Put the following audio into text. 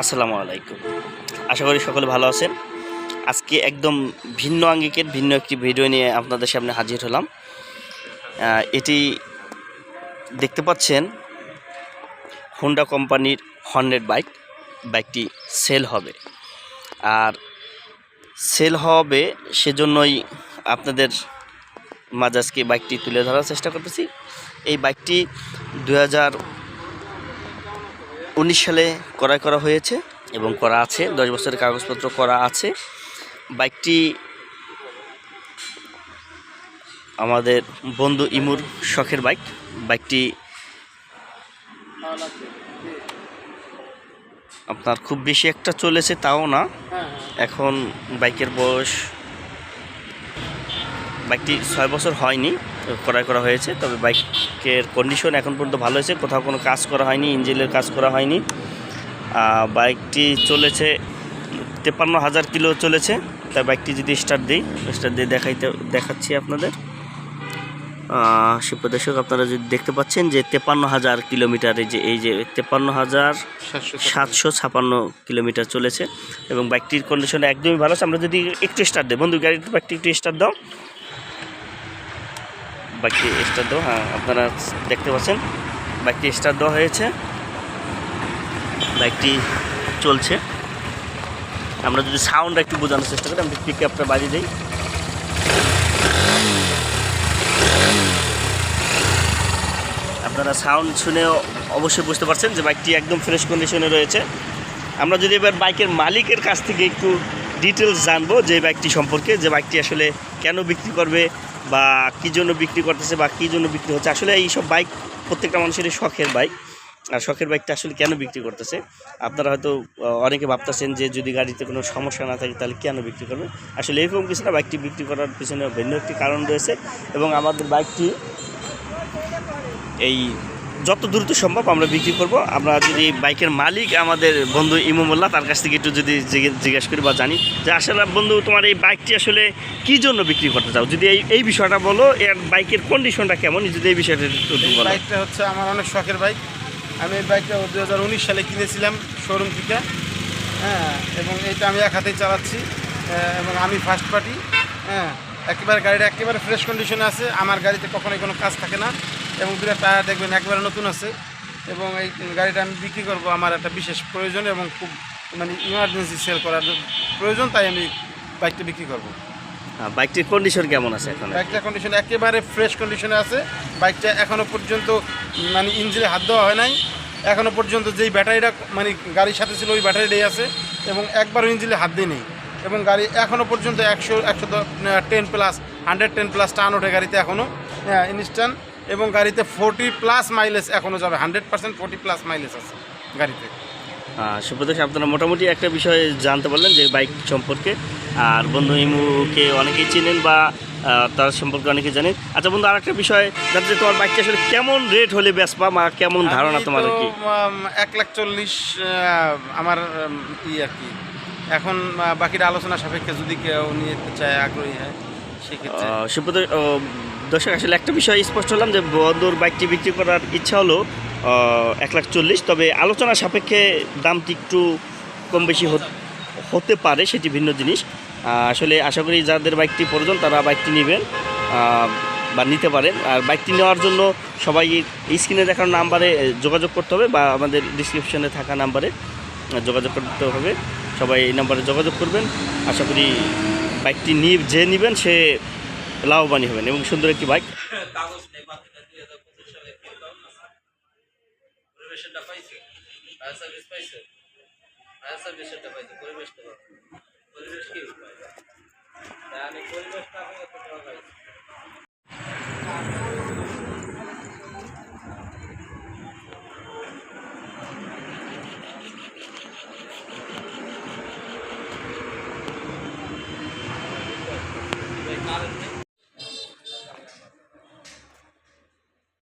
আসসালামু আলাইকুম। আশা করি সকলে ভালো আছেন। আজকে একদম ভিন্ন আঙ্গিকের ভিন্ন একটি ভিডিও নিয়ে আপনাদের সামনে হাজির হলাম। এটি দেখতে পাচ্ছেন হোন্ডা কোম্পানির হন্ড্রেড বাইক বাইকটি সেল হবে। আর সেল হবে সেজন্যই আপনাদের মাঝে আজকে বাইকটি তুলে ধরার চেষ্টা করতেছি। এই বাইকটি দু হাজার উনিশ সালে ক্রয় করা হয়েছে এবং করা আছে দশ বছরের কাগজপত্র করা আছে। বাইকটি আমাদের বন্ধু ইমুর শখের বাইক। বাইকটি আপনার খুব বেশি একটা চলেছে তাও না। এখন বাইকের বয়স বাইকটি ছয় বছর হয়নি, ক্রয় করা হয়েছে, তবে বাইকের কন্ডিশন এখন পর্যন্ত ভালো হয়েছে। কোথাও কোনো কাজ করা হয়নি, ইঞ্জিনের কাজ করা হয়নি। বাইকটি চলেছে তেপান্ন হাজার কিলো চলেছে, তাই বাইকটি যদি স্টার্ট দিই স্টার্ট দিয়ে দেখাইতে, দেখাচ্ছি আপনাদের। সুপ্রদর্শক আপনারা যদি দেখতে পাচ্ছেন যে তেপান্ন হাজার কিলোমিটারে যে, এই যে তেপান্ন হাজার সাতশো ছাপান্ন কিলোমিটার চলেছে, এবং বাইকটির কন্ডিশন একদমই ভালো আছে। আমরা যদি একটু স্টার্ট দিই, বন্ধু, গাড়িতে বাইকটি একটু স্টার্ট দাও। বাইকটি স্টার্ট দাও হ্যাঁ আপনারা দেখতে পাচ্ছেন বাইকটি স্টার্ট দেওয়া হয়েছে বাইকটি চলছে। আমরা যদি সাউন্ড একটু বোঝানোর চেষ্টা করি, আমরা পিক আপটা বাজিয়ে দিই। আপনারা সাউন্ড শুনে অবশ্যই বুঝতে পারছেন যে বাইকটি একদম ফ্রেশ কন্ডিশনে রয়েছে। আমরা যদি এবার বাইকের মালিকের কাছ থেকে একটু ডিটেলস জানব যে বাইকটি সম্পর্কে, যে বাইকটি আসলে কেন বিক্রি করবে বা কী জন্য বিক্রি করতেছে বা কী জন্য বিক্রি হচ্ছে। আসলে এই সব বাইক প্রত্যেকটা মানুষেরই শখের বাইক আর শখের বাইকটা আসলে কেন বিক্রি করতেছে? আপনারা হয়তো অনেকে ভাবতেছেন যে যদি গাড়িতে কোনো সমস্যা না থাকে তাহলে কেন বিক্রি করবে আসলে এরকম কিছু না বাইকটি বিক্রি করার পিছনে ভিন্ন একটি কারণ রয়েছে। এবং আমাদের বাইকটি এই যত দ্রুত সম্ভব আমরা বিক্রি করব। আমরা যদি বাইকের মালিক আমাদের বন্ধু ইমুমুল্লাহ তার কাছ থেকে একটু যদি জিজ্ঞে- জিজ্ঞেস করি বা জানি যে আসলে বন্ধু তোমার এই বাইকটি আসলে কী জন্য বিক্রি করতে চাও? যদি এই এই বিষয়টা বলো এর বাইকের কন্ডিশনটা কেমন? যদি এই বিষয়টা একটু বলো। বাইকটা হচ্ছে আমার অনেক শখের বাইক। আমি এই বাইকটা দু হাজার উনিশ সালে কিনেছিলাম শোরুম থেকে। হ্যাঁ এবং এইটা আমি এক হাতেই চালাচ্ছি। এবং আমি ফার্স্ট পার্টি হ্যাঁ একেবারে গাড়িটা একেবারে ফ্রেশ কন্ডিশনে আছে। আমার গাড়িতে কখনোই কোনো কাজ থাকে না। এবং দুটো টায়ার দেখবেন একবারে নতুন আছে। এবং এই গাড়িটা আমি বিক্রি করব আমার একটা বিশেষ প্রয়োজন এবং খুব মানে ইমার্জেন্সি সেল করার প্রয়োজন তাই আমি বাইকটা বিক্রি করব। বাইকটির কন্ডিশন কেমন আছে এখন? বাইকটা কন্ডিশন একেবারে ফ্রেশ কন্ডিশনে আছে। বাইকটা এখনও পর্যন্ত মানে ইঞ্জিনে হাত দেওয়া হয় নাই। এখনও পর্যন্ত যেই ব্যাটারিটা মানে গাড়ির সাথে ছিল ওই ব্যাটারিটাই আছে এবং একবারও ইঞ্জিনে হাত দিয়ে নেই এবং গাড়ি এখনও পর্যন্ত একশো একশো ten plus hundred ten plus টান ওঠে গাড়িতে এখনও হ্যাঁ ইনস্ট্যান্ট এবং গাড়িতে ফোর্টি প্লাস মাইলেজ এখনও যাবে hundred percent forty plus mileage আছে গাড়িতে। সুপ্রদেশ আপনারা মোটামুটি একটা বিষয় জানতে পারলেন যে বাইক সম্পর্কে। আর বন্ধু ইমুকে অনেকেই চিনেন বা তার সম্পর্কে অনেকেই জানেন। আচ্ছা বন্ধু আর একটা বিষয় যাতে তোমার বাইকটা আসলে কেমন রেট হলে বেচবা বা কেমন ধারণা তোমার কি? এক লাখ চল্লিশ আমার ই আর কি। এখন বাকিটা আলোচনা সাপেক্ষে যদি কেউ নিয়ে চায় আগ্রহী হয়। সুপ্রদ দর্শক, আসলে একটা বিষয় স্পষ্ট হলাম যে বন্ধুর বাইকটি বিক্রি করার ইচ্ছা হলো এক লাখ চল্লিশ, তবে আলোচনা সাপেক্ষে দামটি একটু কম বেশি হত- পারে, সেটি ভিন্ন জিনিস। আসলে আশা করি যাদের বাইকটি প্রয়োজন, তারা বাইকটি নেবেন বা নিতে পারেন। আর বাইকটি নেওয়ার জন্য সবাই স্ক্রিনে দেখার নাম্বারে যোগাযোগ করতে হবে, বা আমাদের ডিসক্রিপশনে থাকা নাম্বারে যোগাযোগ করতে হবে। সবাই এই নাম্বারে যোগাযোগ করবেন। আশা করি বাইকটি নিয়ে যে নেবেন সে লাভবানই হবেন এবং সুন্দর একটি বাইক। পরিবেশটা not